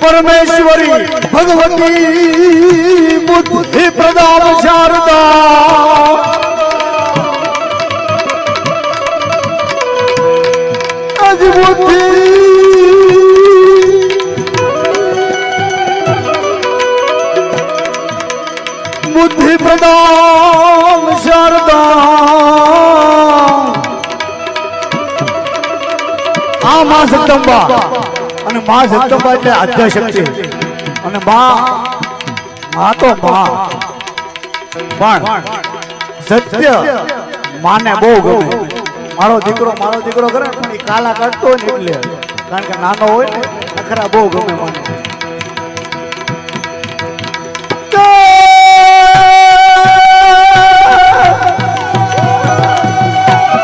પરમેશ્વરી ભગવતી બુદ્ધિ પ્રદાન શારદા. બુદ્ધિ. બુદ્ધિ પ્રદામ આ માં જગદંબા અને માં જગદંબા એટલે આદ્ય શક્તિ અને માં માં તો માં. પણ સત્ય માને બહુ ગમે. મારો દીકરો મારો દીકરો કરે પણ એ કાલા કાઢતો ને એટલે. કારણ કે નાનો હોય ને અખરા બહુ ગમે મને.